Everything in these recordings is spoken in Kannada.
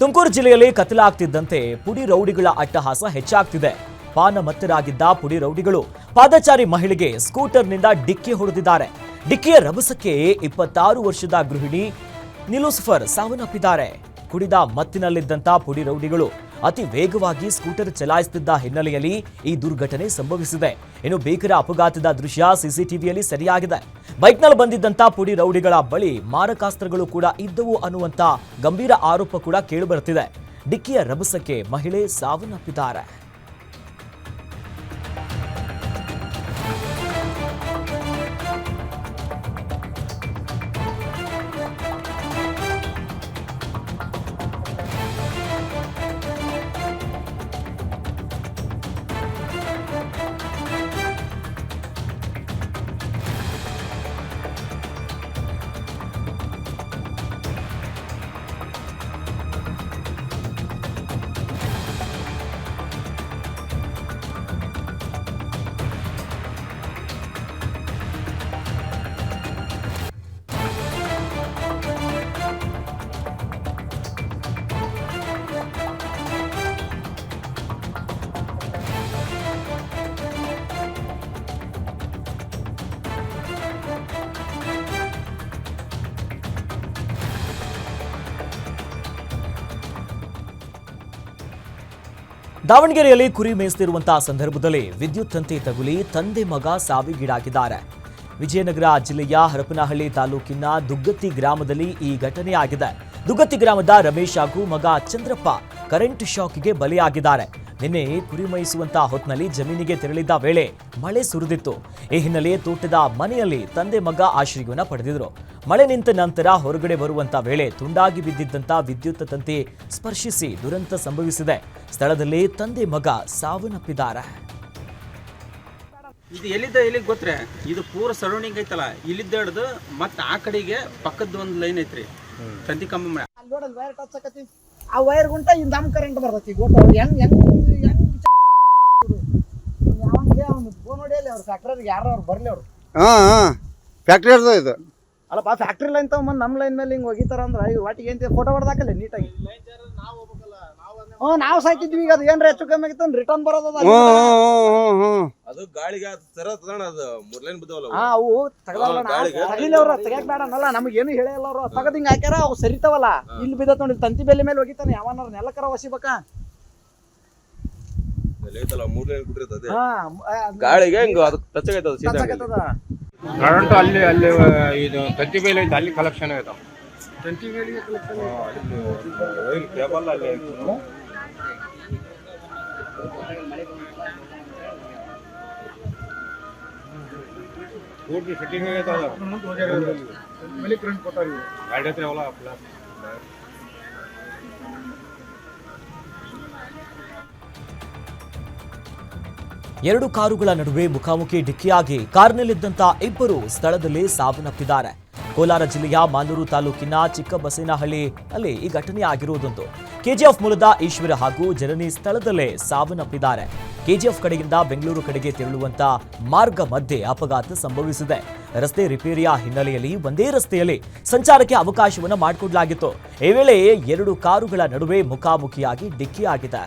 ತುಮಕೂರು ಜಿಲ್ಲೆಯಲ್ಲಿ ಕತ್ತಲಾಗ್ತಿದ್ದಂತೆ ಪುಡಿ ರೌಡಿಗಳ ಅಟ್ಟಹಾಸ ಹೆಚ್ಚಾಗ್ತಿದೆ. ಪಾನಮತ್ತರಾಗಿದ್ದ ಪುಡಿ ರೌಡಿಗಳು ಪಾದಚಾರಿ ಮಹಿಳೆಗೆ ಸ್ಕೂಟರ್ನಿಂದ ಡಿಕ್ಕಿ ಹೊಡೆದಿದ್ದಾರೆ. ಡಿಕ್ಕಿಯ ರಭಸಕ್ಕೆ ಇಪ್ಪತ್ತಾರು ವರ್ಷದ ಗೃಹಿಣಿ ನಿಲುಸ್ಫರ್ ಸಾವನ್ನಪ್ಪಿದ್ದಾರೆ. ಕುಡಿದ ಮತ್ತಿನಲ್ಲಿದ್ದಂತ ಪುಡಿ ರೌಡಿಗಳು ಅತಿ ವೇಗವಾಗಿ ಸ್ಕೂಟರ್ ಚಲಾಯಿಸುತ್ತಿದ್ದ ಹಿನ್ನೆಲೆಯಲ್ಲಿ ಈ ದುರ್ಘಟನೆ ಸಂಭವಿಸಿದೆ. ಇನ್ನು ಭೀಕರ ಅಪಘಾತದ ದೃಶ್ಯ ಸಿಸಿಟಿವಿಯಲ್ಲಿ ಸರಿಯಾಗಿದೆ. ಬೈಕ್ನಲ್ಲಿ ಬಂದಿದ್ದಂತ ಪುಡಿ ರೌಡಿಗಳ ಬಳಿ ಮಾರಕಾಸ್ತ್ರಗಳು ಕೂಡ ಇದ್ದವು ಅನ್ನುವಂತ ಗಂಭೀರ ಆರೋಪ ಕೂಡ ಕೇಳಿಬರುತ್ತಿದೆ. ಡಿಕ್ಕಿಯ ರಭಸಕ್ಕೆ ಮಹಿಳೆ ಸಾವನ್ನಪ್ಪಿದ್ದಾರೆ. ದಾವಣಗೆರೆಯಲ್ಲಿ ಕುರಿ ಮೇಯಿಸುತ್ತಿರುವಂತಹ ಸಂದರ್ಭದಲ್ಲಿ ವಿದ್ಯುತ್ ತಂತಿ ತಗುಲಿ ತಂದೆ ಮಗ ಸಾವಿಗೀಡಾಗಿದ್ದಾರೆ. ವಿಜಯನಗರ ಜಿಲ್ಲೆಯ ಹರಪನಹಳ್ಳಿ ತಾಲೂಕಿನ ದುಗ್ಗತ್ತಿ ಗ್ರಾಮದಲ್ಲಿ ಈ ಘಟನೆ ಆಗಿದೆ. ದುಗ್ಗತ್ತಿ ಗ್ರಾಮದ ರಮೇಶ್ ಹಾಗೂ ಮಗ ಚಂದ್ರಪ್ಪ ಕರೆಂಟ್ ಶಾಕ್ಗೆ ಬಲಿಯಾಗಿದ್ದಾರೆ. ನಿನ್ನೆ ಕುರಿ ಮೇಯಿಸುವಂತಹ ಹೊತ್ತಿನಲ್ಲಿ ಜಮೀನಿಗೆ ತೆರಳಿದ್ದ ವೇಳೆ ಮಳೆ ಸುರಿದಿತ್ತು. ಈ ಹಿನ್ನೆಲೆ ತೋಟದ ಮನೆಯಲ್ಲಿ ತಂದೆ ಮಗ ಆಶ್ರಯವನ್ನು ಪಡೆದಿದ್ರು ಮಳೆ ನಿಂತ ನಂತರ ಹೊರಗಡೆ ಬರುವಂತ ವೇಳೆ ತುಂಡಾಗಿ ಬಿದ್ದಿದ್ದಂತ ವಿದ್ಯುತ್ ತಂತಿ ಸ್ಪರ್ಶಿಸಿ ದುರಂತ ಸಂಭವಿಸಿದೆ. ಸ್ಥಳದಲ್ಲಿ ತಂದೆ ಮಗ ಸಾವನ್ನಪ್ಪಿದ್ದಾರೆ. ಇದು ಎಲ್ಲಿದ್ದ ಎಲ್ಲಿಗೆ ಗೊತ್ತ್ರೆ? ಇದು ಪೂರ ಸರೌಂಡಿಂಗ್ ಐತಲ್ಲ ಇಲ್ಲಿದ್ದ ಹಿಡ್ದು ಮತ್ತೆ ಆ ಕಡೆಗೆ ಪಕ್ಕದ ಒಂದು ಲೈನ್ ಐತ್ರಿ. ತಂತಿ ಕಂಬ ಆ ವೈರ್ ಗುಂಟ ಇನ್ ದಮ್ ಕರೆಂಟ್ ಬರ್ತೈತಿ ಗೊತ್ತ? ಹೆಂಗ್ ಹೆಂಗ್ ಹೆಂಗ್ ಯಾವಂಗೆ ಅವ್ನು ಫೋನ್ ಹೊಡಿಯಲ್ಲ ಅವ್ರು ಫ್ಯಾಕ್ಟ್ರಿಗೆ ಯಾರು ಅವ್ರು ಬರ್ಲಿ ಅವ್ರು. ಹಾಂ ಹಾಂ. ಫ್ಯಾಕ್ಟ್ರಿ ಇರ್ತದೆ ಇದು. ಅಲ್ಲಪ್ಪ ಫ್ಯಾಕ್ಟ್ರಿ ಲೈನ್ ತಗೊಂಬಂದು ನಮ್ಮ ಲೈನ್ ಮೇಲೆ ಹಿಂಗೆ ಹೋಗಿತಾರ ಅಂದ್ರೆ ಈ ವಾಟಿಗೆ ಏನ್ ಫೋಟೋ ಹೊಡೆದಾಕಲ್ಲ ನೀಟಾಗಿ. ಹ್ಞೂ ನಾವು ಸಾಯ್ತಿದ್ವಿ ಈಗ ಅದು ಏನ್ರ ಹೆಚ್ಚು ಕಮ್ಮಿ ಆಗಿತ್ತು ರಿಟರ್ನ್ ಬರೋದ ಹ್ಞೂ ಹ್ಞೂ ಹ್ಞೂ ಹ್ಞೂ ಅದು ಗಾಳಿಗೆ ಅದು ಸರ ತಗೋಣ ಅದು ಮೂರ್ಲೈನ್ ಬಿದ್ದವಲ್ಲ ಹಾ ಅವು ತಗದಲ್ಲ ಗಾಳಿಗೆ ತಗಿಲಿ ಅವ್ರು ತೆಗಿಯಕ್ ಬೇಡ ಅನ್ನಲ್ಲ ನಮ್ಗೆ ಏನು ಹೇಳಿಲ್ಲ ಅವ್ರು. ತಗದ್ ಹಿಂಗ್ ಹಾಕ್ಯಾರ ಅವು ಸರಿತಾವಲ್ಲ. ಇಲ್ಲಿ ಬಿದ್ದತ್ ನೋಡಿ ತಂತಿ ಬೆಲೆ ಮೇಲೆ ಹೋಗಿತಾನೆ ಯಾವನಾರ ನೆಲಕರ ಒಸಿಬೇಕಾ. ಐತಲ್ಲ ಮೂರ್ಲೈನ್ ಬಿಟ್ಟಿರ್ತದೆ ಹಾ ಗಾಳಿಗೆ ಹಿಂಗ ಅದು ಟಚ್ ಆಗೈತದ ಸೀದಾ ಕರೆಂಟ್ ಅಲ್ಲಿ ಅಲ್ಲಿ ಇದು ತಂತಿ ಬೇಲಿ ಐತೆ ಅಲ್ಲಿ ಕಲೆಕ್ಷನ್ ಆಯ್ತಾವ ಕೇಬಲ್ ಅಲ್ಲಿ ಪೂರ್ತಿ ಫಿಟ್ಟಿಂಗ್ ಆಗೈತಾವ ಗಾಡಿ ಹತ್ರ ಅವಲ್ಲ ಪ್ಲಸ್ ಎರಡು ಕಾರುಗಳ ನಡುವೆ ಮುಖಾಮುಖಿ ಡಿಕ್ಕಿಯಾಗಿ ಕಾರ್ನಲ್ಲಿದ್ದಂತ ಇಬ್ಬರು ಸ್ಥಳದಲ್ಲಿ ಸಾವನ್ನಪ್ಪಿದ್ದಾರೆ. ಕೋಲಾರ ಜಿಲ್ಲೆಯ ಮಾಲೂರು ತಾಲೂಕಿನ ಚಿಕ್ಕಬಸೇನಹಳ್ಳಿ ಅಲ್ಲಿ ಈ ಘಟನೆ ಆಗಿರುವುದುಂಟು ಕೆಜಿಎಫ್ ಮೂಲದ ಈಶ್ವರ ಹಾಗೂ ಜನನಿ ಸ್ಥಳದಲ್ಲೇ ಸಾವನ್ನಪ್ಪಿದ್ದಾರೆ. ಕೆಜಿಎಫ್ ಕಡೆಯಿಂದ ಬೆಂಗಳೂರು ಕಡೆಗೆ ತೆರಳುವಂತ ಮಾರ್ಗ ಮಧ್ಯೆ ಅಪಘಾತ ಸಂಭವಿಸಿದೆ. ರಸ್ತೆ ರಿಪೇರಿಯ ಹಿನ್ನೆಲೆಯಲ್ಲಿ ಒಂದೇ ರಸ್ತೆಯಲ್ಲಿ ಸಂಚಾರಕ್ಕೆ ಅವಕಾಶವನ್ನು ಮಾಡಿಕೊಡಲಾಗಿತ್ತು. ಈ ವೇಳೆ ಎರಡು ಕಾರುಗಳ ನಡುವೆ ಮುಖಾಮುಖಿಯಾಗಿ ಡಿಕ್ಕಿಯಾಗಿದೆ.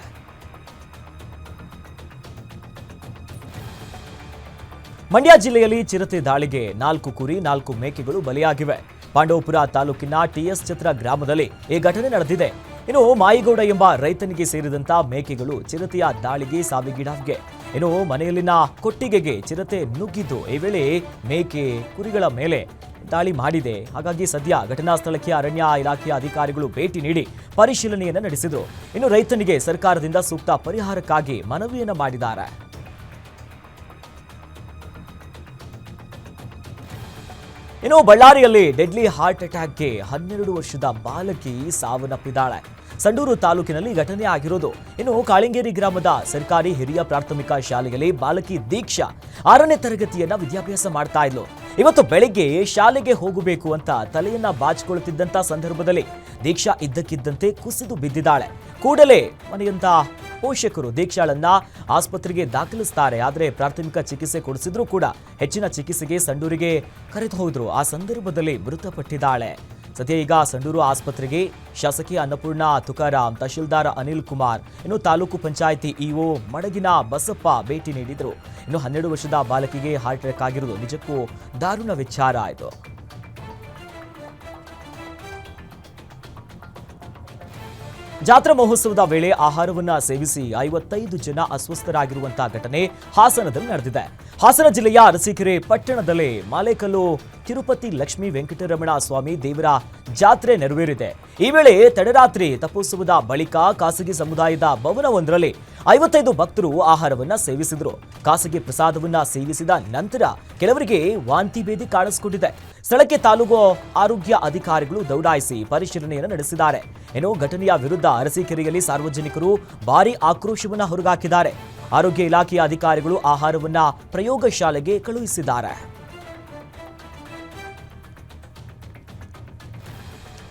ಮಂಡ್ಯ ಜಿಲ್ಲೆಯಲ್ಲಿ ಚಿರತೆ ದಾಳಿಗೆ ನಾಲ್ಕು ಕುರಿ, ನಾಲ್ಕು ಮೇಕೆಗಳು ಬಲಿಯಾಗಿವೆ. ಪಾಂಡವಪುರ ತಾಲೂಕಿನ ಟಿಎಸ್ ಛತ್ರ ಗ್ರಾಮದಲ್ಲಿ ಈ ಘಟನೆ ನಡೆದಿದೆ. ಇನ್ನು ಮಾಯಿಗೌಡ ಎಂಬ ರೈತನಿಗೆ ಸೇರಿದಂತ ಮೇಕೆಗಳು ಚಿರತೆಯ ದಾಳಿಗೆ ಸಾವಿಗೀಡಾಗಿವೆ. ಇನ್ನು ಮನೆಯಲ್ಲಿನ ಕೊಟ್ಟಿಗೆಗೆ ಚಿರತೆ ನುಗ್ಗಿದ್ದು ಈ ವೇಳೆ ಮೇಕೆ ಕುರಿಗಳ ಮೇಲೆ ದಾಳಿ ಮಾಡಿದೆ. ಹಾಗಾಗಿ ಸದ್ಯ ಘಟನಾ ಸ್ಥಳಕ್ಕೆ ಅರಣ್ಯ ಇಲಾಖೆಯ ಅಧಿಕಾರಿಗಳು ಭೇಟಿ ನೀಡಿ ಪರಿಶೀಲನೆಯನ್ನು ನಡೆಸಿದರು. ಇನ್ನು ರೈತನಿಗೆ ಸರ್ಕಾರದಿಂದ ಸೂಕ್ತ ಪರಿಹಾರಕ್ಕಾಗಿ ಮನವಿಯನ್ನ ಮಾಡಿದ್ದಾರೆ. ಇನ್ನು ಬಳ್ಳಾರಿಯಲ್ಲಿ ಡೆಡ್ಲಿ ಹಾರ್ಟ್ ಅಟ್ಯಾಕ್ಗೆ ಹನ್ನೆರಡು ವರ್ಷದ ಬಾಲಕಿ ಸಾವನ್ನಪ್ಪಿದ್ದಾಳೆ. ಸಂಡೂರು ತಾಲೂಕಿನಲ್ಲಿ ಘಟನೆ ಆಗಿರೋದು. ಇನ್ನು ಕಾಳಿಂಗೇರಿ ಗ್ರಾಮದ ಸರ್ಕಾರಿ ಹಿರಿಯ ಪ್ರಾಥಮಿಕ ಶಾಲೆಯಲ್ಲಿ ಬಾಲಕಿ ದೀಕ್ಷಾ ಆರನೇ ತರಗತಿಯನ್ನ ವಿದ್ಯಾಭ್ಯಾಸ ಮಾಡ್ತಾ ಇದ್ಲು. ಇವತ್ತು ಬೆಳಿಗ್ಗೆ ಶಾಲೆಗೆ ಹೋಗಬೇಕು ಅಂತ ತಲೆಯನ್ನ ಬಾಚಿಕೊಳ್ಳುತ್ತಿದ್ದಂತ ಸಂದರ್ಭದಲ್ಲಿ ದೀಕ್ಷಾ ಇದ್ದಕ್ಕಿದ್ದಂತೆ ಕುಸಿದು ಬಿದ್ದಿದ್ದಾಳೆ. ಕೂಡಲೇ ಮನೆಯಂತ ಪೋಷಕರು ದೀಕ್ಷಾಳನ್ನ ಆಸ್ಪತ್ರೆಗೆ ದಾಖಲಿಸ್ತಾರೆ. ಆದರೆ ಪ್ರಾಥಮಿಕ ಚಿಕಿತ್ಸೆ ಕೊಡಿಸಿದ್ರೂ ಕೂಡ ಹೆಚ್ಚಿನ ಚಿಕಿತ್ಸೆಗೆ ಸಂಡೂರಿಗೆ ಕರೆದು ಹೋದ್ರು. ಆ ಸಂದರ್ಭದಲ್ಲಿ ಮೃತಪಟ್ಟಿದ್ದಾಳೆ. ಸದ್ಯ ಈಗ ಸಂಡೂರು ಆಸ್ಪತ್ರೆಗೆ ಶಾಸಕಿ ಅನ್ನಪೂರ್ಣ ತುಕಾರಾಮ್, ತಹಶೀಲ್ದಾರ್ ಅನಿಲ್ ಕುಮಾರ್, ಇನ್ನು ತಾಲೂಕು ಪಂಚಾಯಿತಿ ಇಒ ಮಡಗಿನ ಬಸಪ್ಪ ಭೇಟಿ ನೀಡಿದರು. ಇನ್ನು ಹನ್ನೆರಡು ವರ್ಷದ ಬಾಲಕಿಗೆ ಹಾರ್ಟ್ ಅಟ್ಯಾಕ್ ಆಗಿರುವುದು ನಿಜಕ್ಕೂ ದಾರುಣ ವಿಚಾರ ಆಯಿತು ಜಾತ್ರಾ ಮಹೋತ್ಸವದ ವೇಳೆ ಆಹಾರವನ್ನ ಸೇವಿಸಿ ಐವತ್ತೈದು ಜನ ಅಸ್ವಸ್ಥರಾಗಿರುವಂತಹ ಘಟನೆ ಹಾಸನದಲ್ಲಿ ನಡೆದಿದೆ. ಹಾಸನ ಜಿಲ್ಲೆಯ ಅರಸೀಕೆರೆ ಪಟ್ಟಣದಲ್ಲಿ ಮಾಲೇಕಲ್ಲು ತಿರುಪತಿ ಲಕ್ಷ್ಮೀ ವೆಂಕಟರಮಣ ಸ್ವಾಮಿ ದೇವರ ಜಾತ್ರೆ ನೆರವೇರಿದೆ. ಈ ವೇಳೆ ತಡರಾತ್ರಿ ತಪೋತ್ಸವದ ಬಳಿಕ ಖಾಸಗಿ ಸಮುದಾಯದ ಭವನವೊಂದರಲ್ಲಿ ಐವತ್ತೈದು ಭಕ್ತರು ಆಹಾರವನ್ನ ಸೇವಿಸಿದ್ರು. ಖಾಸಗಿ ಪ್ರಸಾದವನ್ನ ಸೇವಿಸಿದ ನಂತರ ಕೆಲವರಿಗೆ ವಾಂತಿ ಭೇದಿ ಕಾಣಿಸಿಕೊಂಡಿದೆ. ಸ್ಥಳಕ್ಕೆ ತಾಲೂಕು ಆರೋಗ್ಯ ಅಧಿಕಾರಿಗಳು ದೌಡಾಯಿಸಿ ಪರಿಶೀಲನೆಯನ್ನು ನಡೆಸಿದ್ದಾರೆ. ಏನೋ ಘಟನೆಯ ವಿರುದ್ಧ ಅರಸೀಕೆರೆಯಲ್ಲಿ ಸಾರ್ವಜನಿಕರು ಭಾರಿ ಆಕ್ರೋಶವನ್ನ ಹೊರಗಾಕಿದ್ದಾರೆ. ಆರೋಗ್ಯ ಇಲಾಖೆಯ ಅಧಿಕಾರಿಗಳು ಆಹಾರವನ್ನ ಪ್ರಯೋಗಶಾಲೆಗೆ ಕಳುಹಿಸಿದ್ದಾರೆ.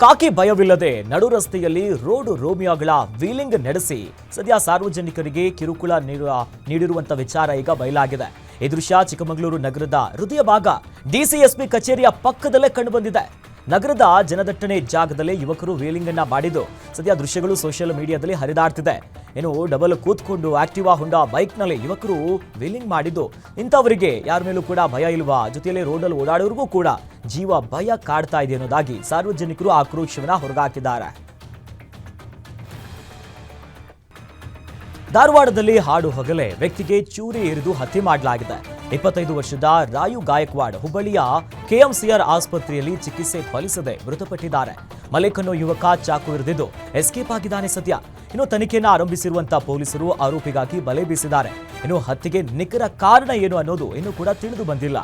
ಕಾಕಿ ಭಯವಿಲ್ಲದೆ ನಡು ರಸ್ತೆಯಲ್ಲಿ ರೋಡ್ ರೋಮಿಯೋಗಳ ವೀಲಿಂಗ್ ನಡೆಸಿ ಸದ್ಯ ಸಾರ್ವಜನಿಕರಿಗೆ ಕಿರುಕುಳ ನೀಡುವ ನೀಡಿರುವಂತ ವಿಚಾರ ಈಗ ಬಯಲಾಗಿದೆ. ಈ ದೃಶ್ಯ ಚಿಕ್ಕಮಗಳೂರು ನಗರದ ಹೃದಯ ಭಾಗ ಡಿಸಿಎಸ್ಪಿ ಕಚೇರಿಯ ಪಕ್ಕದಲ್ಲೇ ಕಂಡುಬಂದಿದೆ. ನಗರದ ಜನದಟ್ಟಣೆ ಜಾಗದಲ್ಲಿ ಯುವಕರು ವೀಲಿಂಗ್ ಅನ್ನ ಮಾಡಿದ್ದು. ಸದ್ಯ ದೃಶ್ಯಗಳು ಸೋಷಿಯಲ್ ಮೀಡಿಯಾದಲ್ಲಿ ಹರಿದಾಡ್ತಿದೆ. ಏನು ಡಬಲ್ ಕೂತ್ಕೊಂಡು ಆಕ್ಟಿವಾ ಬೈಕ್ ಬೈಕ್ನಲ್ಲಿ ಯುವಕರು ವೇಲಿಂಗ್ ಮಾಡಿದ್ದು. ಇಂಥವರಿಗೆ ಯಾರ ಮೇಲೂ ಕೂಡ ಭಯ ಇಲ್ವಾ? ಜೊತೆಯಲ್ಲಿ ರೋಡಲ್ಲಿ ಓಡಾಡೋರಿಗೂ ಕೂಡ ಜೀವ ಭಯ ಕಾಡ್ತಾ ಇದೆ ಅನ್ನೋದಾಗಿ ಸಾರ್ವಜನಿಕರು ಆಕ್ರೋಶವನ್ನ ಹೊರಗಾಕಿದ್ದಾರೆ. ಧಾರವಾಡದಲ್ಲಿ ಹಾಡು ಹಗಲೇ ವ್ಯಕ್ತಿಗೆ ಚೂರಿ ಇರಿದು ಹತ್ಯೆ ಮಾಡಲಾಗಿದೆ. ಇಪ್ಪತ್ತೈದು ವರ್ಷದ ರಾಯು ಗಾಯಕ್ವಾಡ್ ಹುಬ್ಬಳ್ಳಿಯ ಕೆಎಂಸಿಆರ್ ಆಸ್ಪತ್ರೆಯಲ್ಲಿ ಚಿಕಿತ್ಸೆ ಫಲಿಸದೆ ಮೃತಪಟ್ಟಿದ್ದಾರೆ. ಮಲೇಕ್ ಅನ್ನೋ ಯುವಕ ಚಾಕು ಇರಿದಿದ್ದು ಎಸ್ಕೇಪ್ ಆಗಿದ್ದಾನೆ ಸದ್ಯ. ಇನ್ನು ತನಿಖೆಯನ್ನು ಆರಂಭಿಸಿರುವಂತಹ ಪೊಲೀಸರು ಆರೋಪಿಗಾಗಿ ಬಲೆ ಬೀಸಿದ್ದಾರೆ. ಇನ್ನು ಹತ್ಯೆಗೆ ನಿಖರ ಕಾರಣ ಏನು ಅನ್ನೋದು ಇನ್ನೂ ಕೂಡ ತಿಳಿದು ಬಂದಿಲ್ಲ.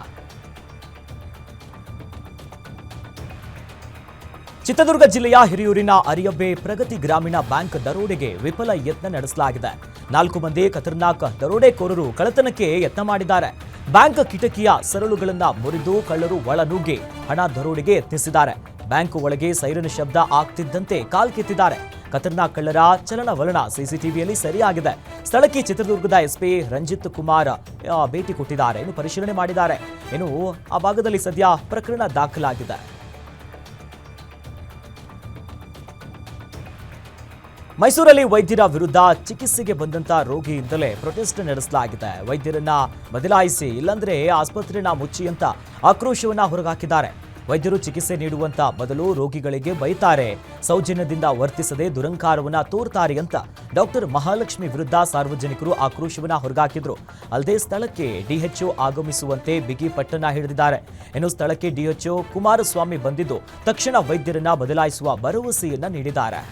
ಚಿತ್ರದುರ್ಗ ಜಿಲ್ಲೆಯ ಹಿರಿಯೂರಿನ ಅರಿಯಬ್ಬೆ ಪ್ರಗತಿ ಗ್ರಾಮೀಣ ಬ್ಯಾಂಕ್ ದರೋಡೆಗೆ ವಿಫಲ ಯತ್ನ ನಡೆಸಲಾಗಿದೆ. ನಾಲ್ಕು ಮಂದಿ ಖತರ್ನಾಕ್ ದರೋಡೆಕೋರರು ಕಳತನಕ್ಕೆ ಯತ್ನ ಮಾಡಿದ್ದಾರೆ. ಬ್ಯಾಂಕ್ ಕಿಟಕಿಯ ಸರಳುಗಳನ್ನ ಮುರಿದು ಕಳ್ಳರು ಒಳನುಗ್ಗಿ ಹಣ ದರೋಡೆಗೆ ಯತ್ನಿಸಿದ್ದಾರೆ ಬ್ಯಾಂಕ್ ಒಳಗೆ ಸೈರನ್ ಶಬ್ದ ಆಗ್ತಿದ್ದಂತೆ ಕಾಲ್ಕಿತ್ತಿದ್ದಾರೆ ಖತರ್ನಾಕ್ ಕಳ್ಳರ ಚಲನವಲನ ಸಿಸಿಟಿವಿಯಲ್ಲಿ ಸರಿಯಾಗಿದೆ. ಸ್ಥಳಕ್ಕೆ ಚಿತ್ರದುರ್ಗದ ಎಸ್ಪಿ ರಂಜಿತ್ ಕುಮಾರ್ ಭೇಟಿ ಕೊಟ್ಟಿದ್ದಾರೆ. ಇನ್ನು ಪರಿಶೀಲನೆ ಮಾಡಿದ್ದಾರೆ. ಇನ್ನು ಆ ಭಾಗದಲ್ಲಿ ಸದ್ಯ ಪ್ರಕರಣ ದಾಖಲಾಗಿದೆ. ಮೈಸೂರಲ್ಲಿ ವೈದ್ಯರ ವಿರುದ್ಧ ಚಿಕಿತ್ಸೆಗೆ ಬಂದಂತ ರೋಗಿಯಿಂದಲೇ ಪ್ರೊಟೆಸ್ಟ್ ನಡೆಸಲಾಗಿದೆ. ವೈದ್ಯರನ್ನ ಬದಲಾಯಿಸಿ ಇಲ್ಲಾಂದ್ರೆ ಆಸ್ಪತ್ರೆನ ಮುಚ್ಚಿ ಅಂತ ಆಕ್ರೋಶವನ್ನ ಹೊರಗಾಕಿದ್ದಾರೆ. ವೈದ್ಯರು ಚಿಕಿತ್ಸೆ ನೀಡುವಂತ ಬದಲು ರೋಗಿಗಳಿಗೆ ಬೈತಾರೆ. ಸೌಜನ್ಯದಿಂದ ವರ್ತಿಸದೆ ದುರಂಕಾರವನ್ನ ತೋರ್ತಾರೆ ಅಂತ ಡಾಕ್ಟರ್ ಮಹಾಲಕ್ಷ್ಮಿ ವಿರುದ್ಧ ಸಾರ್ವಜನಿಕರು ಆಕ್ರೋಶವನ್ನ ಹೊರಗಾಕಿದ್ರು. ಅಲ್ಲದೆ ಸ್ಥಳಕ್ಕೆ ಡಿಎಚ್ಒ ಆಗಮಿಸುವಂತೆ ಬಿಗಿ ಪಟ್ಟಣ ಹಿಡಿದಿದ್ದಾರೆ. ಇನ್ನು ಸ್ಥಳಕ್ಕೆ ಡಿಎಚ್ಒ ಕುಮಾರಸ್ವಾಮಿ ಬಂದಿದ್ದು ತಕ್ಷಣ ವೈದ್ಯರನ್ನ ಬದಲಾಯಿಸುವ ಭರವಸೆಯನ್ನ ನೀಡಿದ್ದಾರೆ.